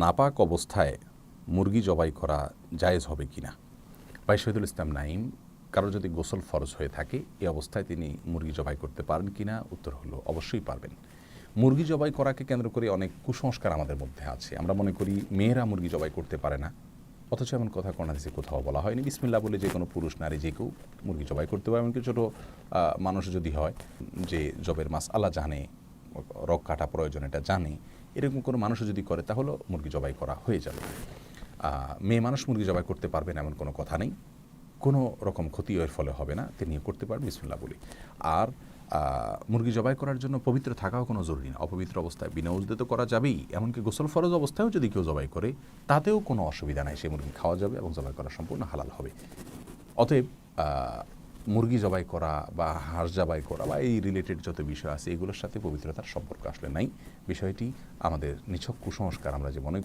নাপাক অবস্থায় মুরগি জবাই করা জায়েজ হবে কি না ভাই শহীদুল ইসলাম নাইম কারও যদি গোসল ফরজ হয়ে থাকে, এই অবস্থায় তিনি মুরগি জবাই করতে পারেন কি না উত্তর হলো, অবশ্যই পারবেন। মুরগি জবাই করাকে কেন্দ্র করে অনেক কুসংস্কার আমাদের মধ্যে আছে। আমরা মনে করি মেয়েরা মুরগি জবাই করতে পারে না। অথচ এমন কথা কোনো হাদিসে কোথাও বলা হয়নি। বিসমিল্লা বলে যে কোনো পুরুষ, নারী যে কেউ মুরগি জবাই করতে পারে। এমনকি ছোটো মানুষ যদি হয় যে জবের মাস, আল্লাহ জানে, রক কাটা প্রয়োজন, এটা জানে। এরকম কোনো মানুষও যদি করে, তাহলে মুরগি জবাই করা হয়ে যাবে। মেয়ে মানুষ মুরগি জবাই করতে পারবেন এমন কোনো কথা নেই। কোনো রকম ক্ষতি এর ফলে হবে না, তিনি করতে পারবেন বিসমুল্লাহ বলি। আর মুরগি জবাই করার জন্য পবিত্র থাকাও কোনো জরুরি না। অপবিত্র অবস্থায় বিনা উজদে তো করা যাবেই। এমনকি গোসল ফরজ অবস্থায়ও যদি কেউ জবাই করে, তাতেও কোনো অসুবিধা নাই। সেই মুরগি খাওয়া যাবে এবং জবাই করা সম্পূর্ণ হালাল হবে। অতএব মুরগি জবাই করা বা হাঁস জবাই করা বা এই রিলেটেড যত বিষয় আছে, এগুলোর সাথে পবিত্রতার সম্পর্ক আসলে নাই। বিষয়টি আমাদের নিছক কুসংস্কার আমরা যে মনে